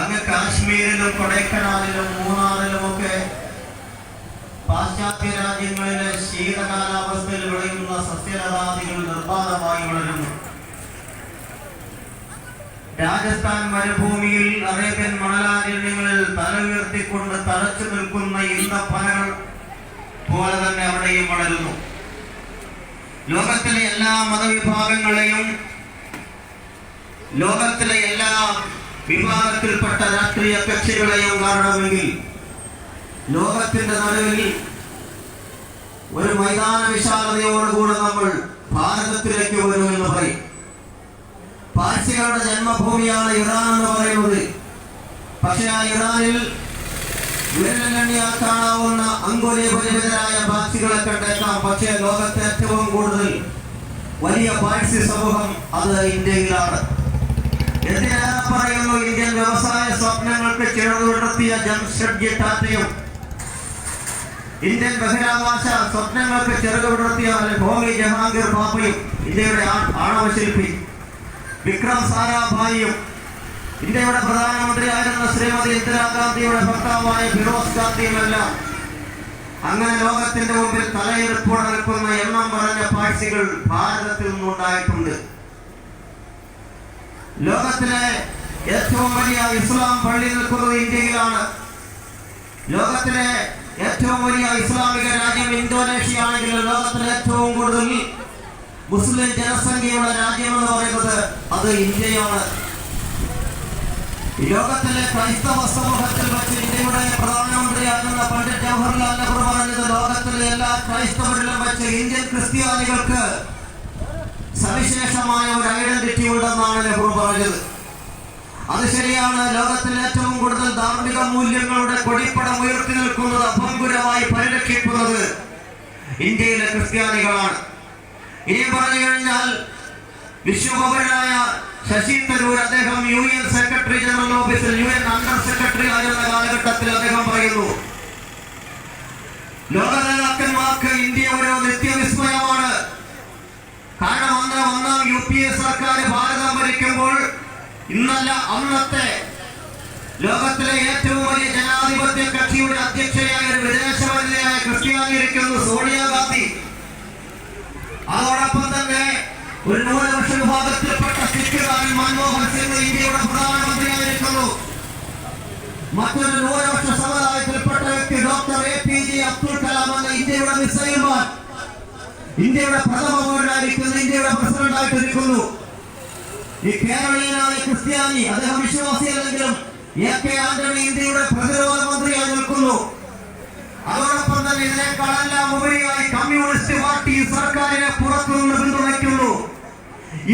അങ്ങ് കാശ്മീരിലും കൊടൈക്കനാലിലും മൂന്നാറിലും ഒക്കെ പാശ്ചാത്യ രാജ്യങ്ങളിലെ ശീതകാലാവസ്ഥയിൽ വിളയുന്ന സസ്യലതാദികൾ നിർബാധമായി വളരുന്നു. രാജസ്ഥാൻ മരുഭൂമിയിൽ അറേബ്യൻ മണലാരണ്യങ്ങളിൽ തല ഉയർത്തിക്കൊണ്ട് തറച്ചു നിൽക്കുന്ന ഈന്തപ്പനകൾ പോലെ തന്നെ അവിടെയും വളരുന്നു. ലോകത്തിലെ എല്ലാ മതവിഭാഗങ്ങളെയും ലോകത്തിലെ എല്ലാ വിഭാഗത്തിൽപ്പെട്ട രാഷ്ട്രീയ കക്ഷികളെയും കാണണമെങ്കിൽ ലോകത്തിന്റെ നടുവിൽ ഒരു മൈതാന വിശാലതയോടുകൂടെ നമ്മൾ ഭാരതത്തിലേക്ക് വരുമെന്ന് പറയും. പാർസികളുടെ ജന്മഭൂമിയാണ് ഇറാൻ എന്ന് പറയുന്നത്. പക്ഷെ ആ ഇറാനിൽ വിരലെണ്ണിയാൽ അങ്കുലി പരിമിതരായ പാർസികളെ കണ്ടേക്കാം പക്ഷേ ലോകത്തെ ഏറ്റവും കൂടുതൽ വലിയ പാഴ്സി സമൂഹം അത് ഇന്ത്യയിലാണ്. എന്തിനേറെ പറയുന്നു ഇന്ത്യൻ വ്യവസായ സ്വപ്നങ്ങൾക്ക് ചിറകുവിടർത്തിയ ജംഷഡ്ജി ടാറ്റയും. ഇന്ത്യൻ ബഹിരാകാശ സ്വപ്നങ്ങൾക്ക് ചിറകുവിടർത്തിയ ഭോമി ജഹാംഗീർ ബാബയും ഇന്ത്യയുടെ ആണവശില്പി വിക്രം സാരാഭായിയും ഇന്ത്യയുടെ പ്രധാനമന്ത്രിയായിരുന്ന ശ്രീമതി ഇന്ദിരാഗാന്ധിയുടെ ഭർത്താവായ ഫിറോസ് ഗാന്ധിയുമെല്ലാം അങ്ങനെ ലോകത്തിന്റെ മുമ്പിൽ തലയെടുപ്പോടെ നിൽക്കുന്ന എണ്ണം പറഞ്ഞ പാഴ്സികൾ ഭാരതത്തിൽ നിന്നുണ്ടായിട്ടുണ്ട്. ലോകത്തിലെ ഏറ്റവും വലിയ ഇസ്ലാം പള്ളി നിൽക്കുന്നത് ഇന്ത്യയിലാണ്. ലോകത്തിലെ ഏറ്റവും വലിയ ഇസ്ലാമിക രാജ്യം ഇന്തോനേഷ്യ ആണെങ്കിലും ലോകത്തിലെ ഏറ്റവും കൂടുതൽ മുസ്ലിം ജനസംഖ്യയുള്ള രാജ്യം എന്ന് പറയുന്നത് അത് ഇന്ത്യയാണ്. ലോകത്തിലെ ക്രൈസ്തവ സമൂഹത്തിൽ വെച്ച് ഇന്ത്യയുടെ പ്രധാനമന്ത്രിയാകുന്ന പണ്ഡിറ്റ് ജവഹർലാൽ നെഹ്റു പറഞ്ഞത് ലോകത്തിലെ എല്ലാ ക്രൈസ്തവരിലും വെച്ച് ഇന്ത്യൻ ക്രിസ്ത്യാനികൾക്ക് സവിശേഷമായ ഒരു ഐഡന്റിറ്റി ഉണ്ടെന്നാണ് നെഹ്റു പറഞ്ഞത്. അത് ശരിയാണ്. ലോകത്തിൽ ഏറ്റവും കൂടുതൽ ധാർമ്മിക മൂല്യങ്ങളുടെ കൊടിപ്പടം ഉയർത്തി നിൽക്കുന്നത് അഭംഗുരമായി പരിരക്ഷിക്കുന്നത് ഇന്ത്യയിലെ ക്രിസ്ത്യാനികളാണ്. ഇനി പറഞ്ഞു കഴിഞ്ഞാൽ വിശ്വഭവനായ ശശി തരൂർ അദ്ദേഹം യു എൻ സെക്രട്ടറി ജനറൽ ഓഫീസിൽ യു എൻ അണ്ടർ സെക്രട്ടറി ആയിരുന്ന കാലഘട്ടത്തിൽ അദ്ദേഹം പറയുന്നു ലോക നേതാക്കന്മാർക്ക് ഇന്ത്യ ഒരു നിത്യവിസ്മയമാണ്. കാരണം അന്ന് ഒന്നാം യു പി എ സർക്കാർ ഭാരതം ഭരിക്കുമ്പോൾ ഇന്നല്ല അന്നത്തെ ലോകത്തിലെ ഏറ്റവും വലിയ ജനാധിപത്യ കക്ഷിയുടെ അധ്യക്ഷയായ ഒരു വിദേശമന്ത്രിയായ ക്രിസ്ത്യാനിയിരിക്കുന്നു സോണിയാഗാന്ധി അതോടൊപ്പം തന്നെ ഒരു ന്യൂനപക്ഷ വിഭാഗത്തിൽപ്പെട്ട സിഖുകാരൻ മൻമോഹൻ സിംഗ് ഇന്ത്യയുടെ പ്രധാനമന്ത്രിയായിരിക്കുന്നു. മറ്റൊരു ന്യൂനപക്ഷ സമുദായത്തിൽപ്പെട്ട വ്യക്തി doctor A P J Abdul Kalam എന്ന ഇന്ത്യയുടെ മിസൈൽ മാൻ ഇന്ത്യയുടെ പ്രഥമ പൗരനായിരിക്കുന്നു ഇന്ത്യയുടെ പ്രസിഡന്റായിട്ട് ആയിട്ടിരിക്കുന്നു ഈ കേരളീയനായ ക്രിസ്ത്യാനി അദ്ദേഹം വിശ്വാസിയല്ലെങ്കിലും എ കെ ആന്റണി ഇന്ത്യയുടെ പ്രതിരോധ മന്ത്രിയായി നിൽക്കുന്നു. അതോടൊപ്പം തന്നെ ഇതിനേക്കാളെല്ലാം ഉപരിയായി കമ്മ്യൂണിസ്റ്റ് പാർട്ടി സർക്കാരിനെ പുറത്തുനിന്ന് പിന്തുണയ്ക്കുന്നു.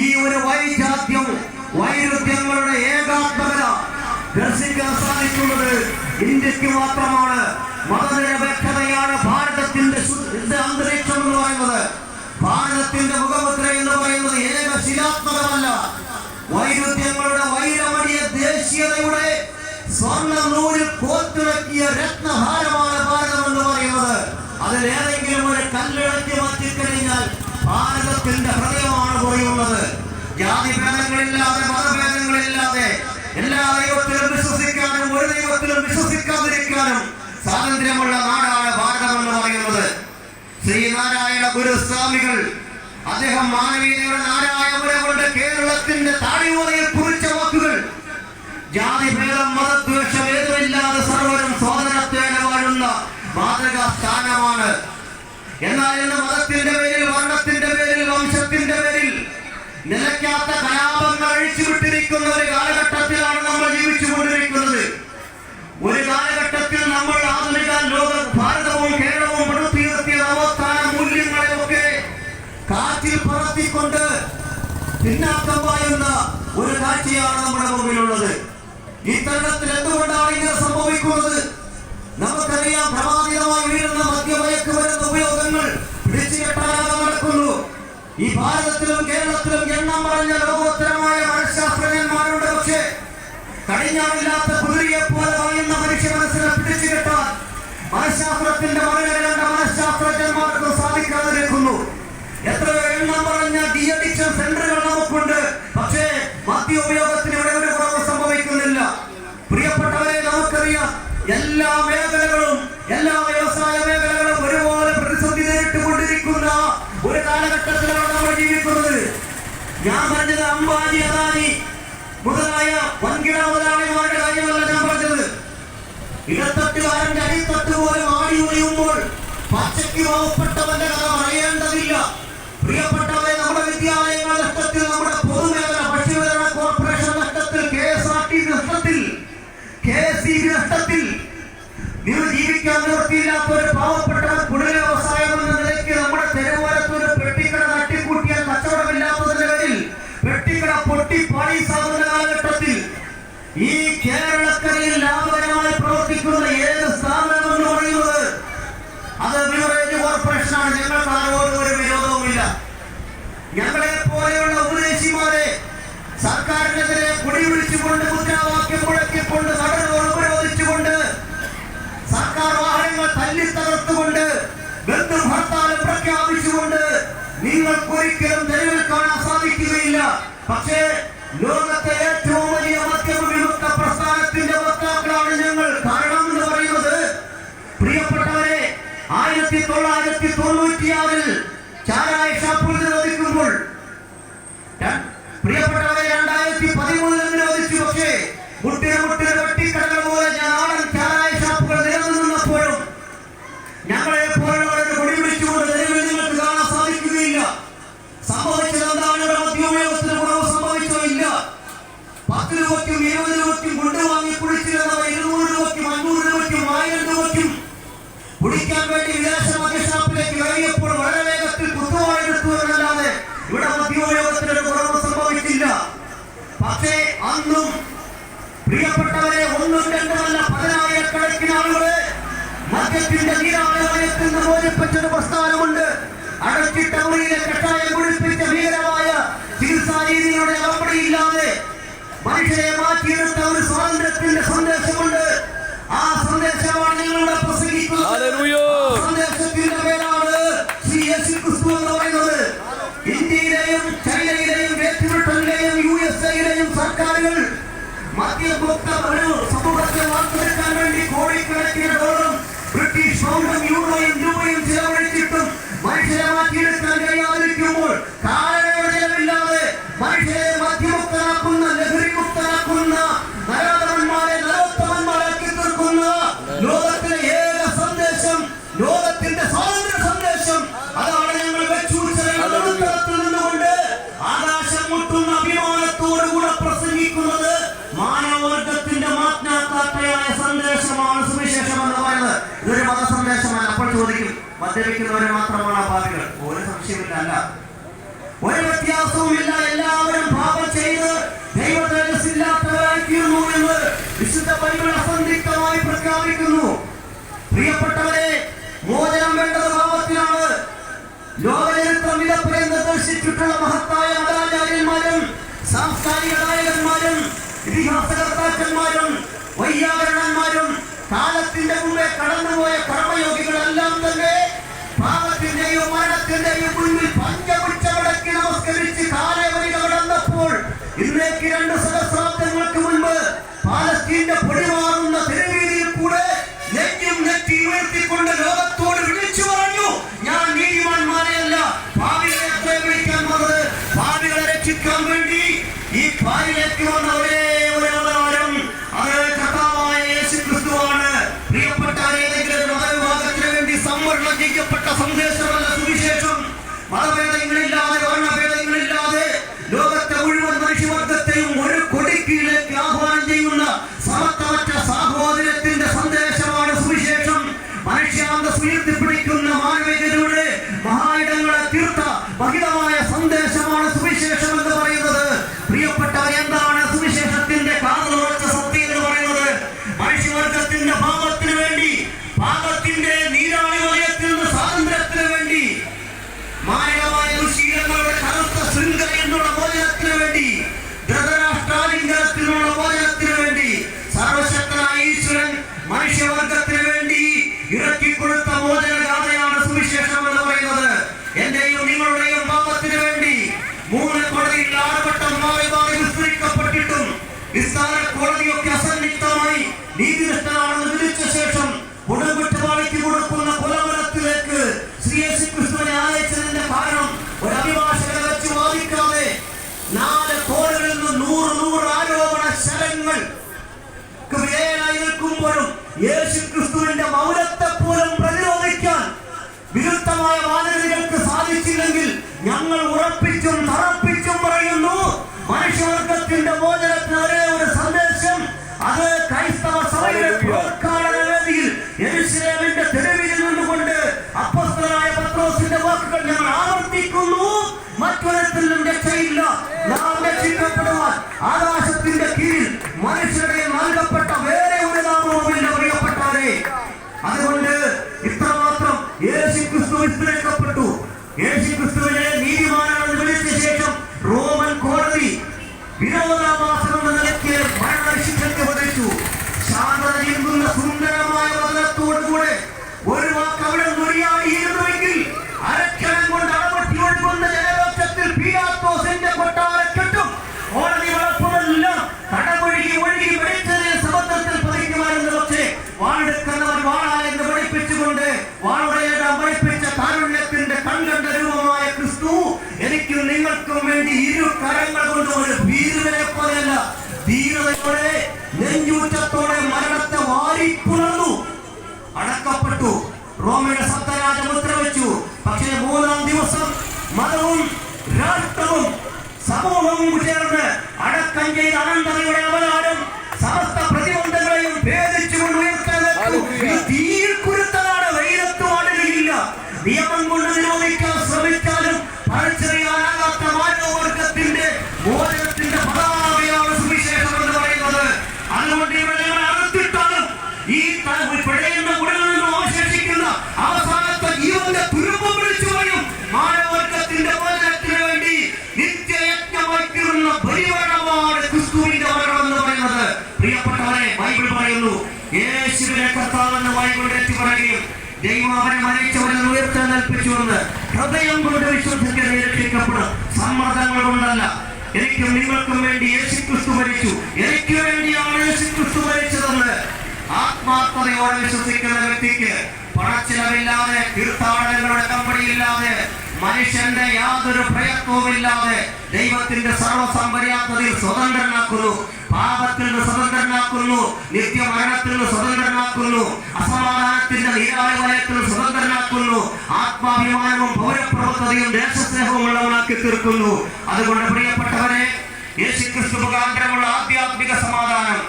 ഈ ഒരു വൈജാത്യം വൈരുദ്ധ്യങ്ങളുടെ ഏകാത്മകത ദർശിക്കാൻ സാധിക്കുന്നത് ഇന്ത്യയ്ക്ക് മാത്രമാണ്. മതനിരപേക്ഷതയാണ് ഭാരതത്തിന്റെ മുഖമുദ്ര എന്ന് പറയുന്നത് ഏകശിലാത്മകമല്ല വൈരുദ്ധ്യങ്ങളുടെ വൈരമണിയ ദേശീയതയുടെ സ്വർണ നൂലിൽ കോത്തിറക്കിയ രത്നഹാരമാണ് ഭാരതം എന്ന് പറയുന്നത്. അതിലേതെങ്കിലും ഒരു കല്ലിളക്കി മാറ്റിക്കഴിഞ്ഞാൽ ഭാരതത്തിന്റെ ഹൃദയമാണ് പോയുള്ളത് ജാതി ഭേദങ്ങളില്ലാതെ മതഭേദങ്ങളില്ലാതെ എല്ലാ ദൈവത്തിലും വിശ്വസിക്കാനും ഒരു ദൈവത്തിലും വിശ്വസിക്കാതിരിക്കാനും സ്വാതന്ത്ര്യമുള്ള നാടാണ് ശ്രീനാരായണ ഗുരുസ്വാമികൾ അദ്ദേഹം മാനവീയതയുടെ നാരായണപുരങ്ങളുടെ കേരളത്തിന്റെ താടിമൂലയിൽ കുറിച്ച വാക്കുകൾ. ജാതിഭേദം മതദ്വേഷം ഏതുമില്ലാതെ സർവരും സ്വാതന്ത്ര്യത്തേന വാഴുന്ന മാതൃകാ സ്ഥാനമാണ് എന്നാൽ ഇന്ന് മതത്തിന്റെ പേരിൽ വർണത്തിന്റെ പേരിൽ വംശത്തിന്റെ പേരിൽ നിലയ്ക്കാത്ത കലാപങ്ങൾ അഴിച്ചുവിട്ടിരിക്കുന്ന ഒരു കാലഘട്ടത്തിലാണ് മുമ്പിലുള്ളത് തരണത്തിൽ എന്തുകൊണ്ടാണ് ഇങ്ങനെ സംഭവിക്കുന്നത്? നമുക്കറിയാം പ്രമാദിതമായി വീഴുന്ന മദ്യമയക്ക് വരുന്ന ഉപയോഗങ്ങൾ നടക്കുന്നു. ഈ ഭാരതത്തിലും കേരളത്തിലും എണ്ണം പറഞ്ഞ ലോകോത്തരമായ മനഃശാസ്ത്രജ്ഞന്മാരുണ്ട് പക്ഷേ കടിഞ്ഞാണില്ലാത്ത കുതിരയെ പോലെ പറയുന്ന മനുഷ്യ മനസ്സിനെ പിടിച്ചുകെട്ടാൻ മനഃശാസ്ത്രത്തിന്റെ മറികടക്കേണ്ട മനഃശാസ്ത്രജ്ഞന്മാർക്ക് സാധിക്കാതെ നിൽക്കുന്നു എത്രയോ എണ്ണം പറഞ്ഞ ഡി അഡിക്ഷൻ സെന്ററുകൾ നമുക്കുണ്ട്. പക്ഷേ മദ്യ ഉപയോഗത്തിന് ഇവിടെ ഒരു കുറവ് സംഭവിക്കുന്നില്ല എല്ലാ മേഖലകളും എല്ലാ വ്യവസായ മേഖലകളും ഒരുപോലെ പ്രതിസന്ധി നേരിട്ടുകൊണ്ടിരിക്കുന്ന ഒരു കാലഘട്ടത്തിലാണ് നമ്മൾ ജീവിക്കുന്നത്. ഞാൻ പറഞ്ഞത് നമ്മുടെ പെട്ടിക്കട ഈ പ്രവർത്തിക്കുന്ന കോർപ്പറേഷനാണ്. ഒരു വിരോധവുമില്ല. ഞങ്ങളെ പോലെയുള്ള ഉപദേശിമാരെ സർക്കാരിനെതിരെ കുടി വിളിച്ചുകൊണ്ട് മുദ്രാവാക്യം തകർത്തുകൊണ്ട് ബന്ധു ഹർത്താലും പ്രഖ്യാപിച്ചുകൊണ്ട് നിങ്ങൾക്കൊരിക്കലും തെരുവിൽ കാണാൻ സാധിക്കുകയില്ല. പക്ഷേ ലോകത്തെ ഏറ്റവും വലിയ മധ്യമ വിമുക്ത പ്രസ്ഥാനത്തിന്റെ വക്താക്കളാണ് ഞങ്ങൾ. കാരണം എന്ന് പറയുന്നത് പ്രിയപ്പെട്ടവരെ ആയിരത്തി തൊള്ളായിരത്തി തൊണ്ണൂറ്റിയാറിൽ രൂപയ്ക്കും ഇരുപത് രൂപയ്ക്കും കൊണ്ടുവാങ്ങി കുടിച്ചിരുന്നവ ഇരുന്നൂറ് രൂപയ്ക്കും അഞ്ഞൂറ് രൂപയ്ക്കും ആയിരം രൂപയ്ക്കും കുടിക്കാൻ വേണ്ടി വിദേശ മദ്യഷാപ്പിലേക്ക് ഇറങ്ങിയപ്പോൾ വളരെ വേഗത്തിൽ കുത്തുവായെടുത്തു എന്നല്ലാതെ ഇവിടെ മദ്യോപയോഗത്തിന് ഒരു കുറവ് സംഭവിച്ചില്ല. പക്ഷേ അന്നും പ്രിയപ്പെട്ടവരെ ഒന്നും രണ്ടുമല്ല പതിനായിരക്കണക്കിന് ആളുകളെ മദ്യത്തിന്റെ നീരാളയത്തിൽ നിന്ന് മോചിപ്പിച്ചൊരു പ്രസ്ഥാനമുണ്ട്. അടച്ചിട്ട മുറിയിലെ സ്വാതന്ത്ര്യത്തിന്റെ സന്ദേശമുണ്ട്. ആ സന്ദേശമാണ് നിങ്ങളുടെ പ്രസംഗിക്കുന്നത്. സന്ദേശത്തിന്റെ പേരാണ് ശ്രീ യേശു ക്രിസ്തു എന്ന് പറയുന്നത്. ഇന്ത്യയിലെയും ചൈനയിലെയും ബ്രിട്ടനിലെയും യു എസ് എയിലെയും സർക്കാരുകൾ മദ്യമുക്ത ഒരു സമൂഹത്തെ വാർത്തെടുക്കാൻ വേണ്ടി മദ്യപിക്കുന്നവരെ മാത്രമാണ് പാപികൾ. ഒരു സംശയമില്ല അല്ല ഒരു വ്യത്യാസവുമില്ല. എല്ലാവരും പാപം ചെയ്ത് ദൈവതേജസ്സില്ലാത്തവരായി തീർന്നു എന്ന് വിശുദ്ധ ബൈബിൾ അസന്ധിഗ്ധമായി പ്രഖ്യാപിക്കുന്നു. പ്രിയപ്പെട്ടവരെ മോചനം വേണ്ടത് പാപത്തിലാണ് ലോകചരിത്രം ഇതപ്പുറം നിർദ്ദേശിച്ചിട്ടുള്ള മഹത്തായ മതാചാര്യന്മാരും സാംസ്കാരിക നായകന്മാരും ഇതിഹാസകർത്താക്കന്മാരും വൈയാകരണന്മാരും കാലത്തിന്റെ മുമ്പേ കടന്നുപോയ കർമ്മയോഗികളെല്ലാം തന്നെ മരണത്തിന്റെയും മുന്നിൽ പഞ്ചമുച്ചമടക്കി നമസ്കരിച്ച് കാലവരി കടന്നപ്പോൾ ഇന്നേക്ക് രണ്ട് സഹസ്രാബ്ദങ്ങൾക്ക് മുൻപ് പാലസ്തീന്റെ പൊടിമാറുന്ന Yes. വാളുടേടാൻ പഠിപ്പിച്ച കാരുണ്യത്തിന്റെ കൺകണ്ട രൂപമായ ക്രിസ്തു എനിക്കും നിങ്ങൾക്കും വേണ്ടി ഇരു കരങ്ങൾ കൊണ്ട് ഒരു ഭീരുവിനെ പോലെയല്ല. ധീരതയോടെ നെഞ്ചൂറ്റത്തോടെ മരണത്തെ വാരിപ്പുണർന്നു അടക്കപ്പെട്ടു. റോമയുടെ സപ്തരാജ മുദ്ര വെച്ചു. പക്ഷേ മൂന്നാം ദിവസം മതവും രാഷ്ട്രവും സമൂഹവും ചേർന്ന് അടക്കം ചെയ്ത അനന്തതയുടെ അവതാരം പറയുന്നു യേശുവിനെ കർത്താവെന്ന് എത്തി പറയുകയും ദൈവം അവനെ മരിച്ചവരിൽ ഉയർത്തെഴുന്നേൽപ്പിച്ചുവെന്ന് ഹൃദയം കൊണ്ട് വിശ്വസിക്കാൻ നിരക്ഷിക്കപ്പെടും സമ്മർദ്ദങ്ങൾ കൊണ്ടല്ല. എനിക്കും നിങ്ങൾക്കും വേണ്ടി യേശു ക്രിസ്തു മരിച്ചു. എനിക്ക് വേണ്ടിയാണ് യേശു ക്രിസ്തു മരിച്ചതെന്ന് ആത്മാർത്ഥതയോടെ വിശ്വസിക്കുന്ന വ്യക്തിക്ക് പണച്ചിലവില്ലാതെ തീർത്ഥാടനങ്ങളുടെ കമ്പനിയില്ലാതെ മനുഷ്യന്റെ യാതൊരു പ്രയത്നവുമില്ലാതെ ദൈവത്തിന്റെ സർവസമ്പര്യാപ്തതയിൽ സ്വതന്ത്രനാക്കുന്നു. പാപത്തിൽ നിന്ന് സ്വതന്ത്രനാക്കുന്നു. നിത്യമരണത്തിൽ നിന്ന് സ്വതന്ത്രനാക്കുന്നു. അസമാധാനത്തിന്റെ നീരായ വലയത്തിൽ നിന്ന് സ്വതന്ത്രനാക്കുന്നു. ആത്മാഭിമാനവും പൗരപ്രവൃത്തതയും ദേശസ്നേഹവും ഉള്ളവനാക്കി തീർക്കുന്നു. അതുകൊണ്ട് പ്രിയപ്പെട്ടവരെ യേശുക്രിസ്തു മുഖാന്തരമുള്ള ആധ്യാത്മിക സമാധാനം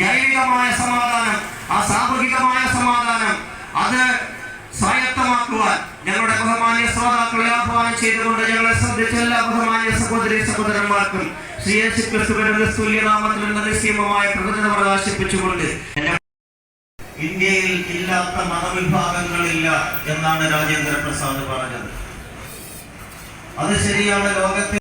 ജൈവികമായ സമാധാനം ആ സാമൂഹികമായ സമാധാനം അത് സ്വായത്തമാക്കുവാൻ ഞങ്ങളുടെ ബഹുമാന്യ ശ്രോതാക്കളെ ആഹ്വാനം ചെയ്തുകൊണ്ട് ഞങ്ങളെ ശ്രദ്ധിച്ച എല്ലാ ബഹുമായ സഹോദരി സഹോദരന്മാർക്കും ശ്രീ യേശു ക്രിസ്തുവിന്റെ തുല്യനാമത്തിൽ നിസ്സീമമായ കൃതജ്ഞത പ്രകാശിപ്പിച്ചുകൊണ്ട് ഇന്ത്യയിൽ ഇല്ലാത്ത മതവിഭാഗങ്ങളില്ല എന്നാണ് രാജേന്ദ്ര പ്രസാദ് പറഞ്ഞത്. അത് ശരിയാണ് ലോകത്തിൽ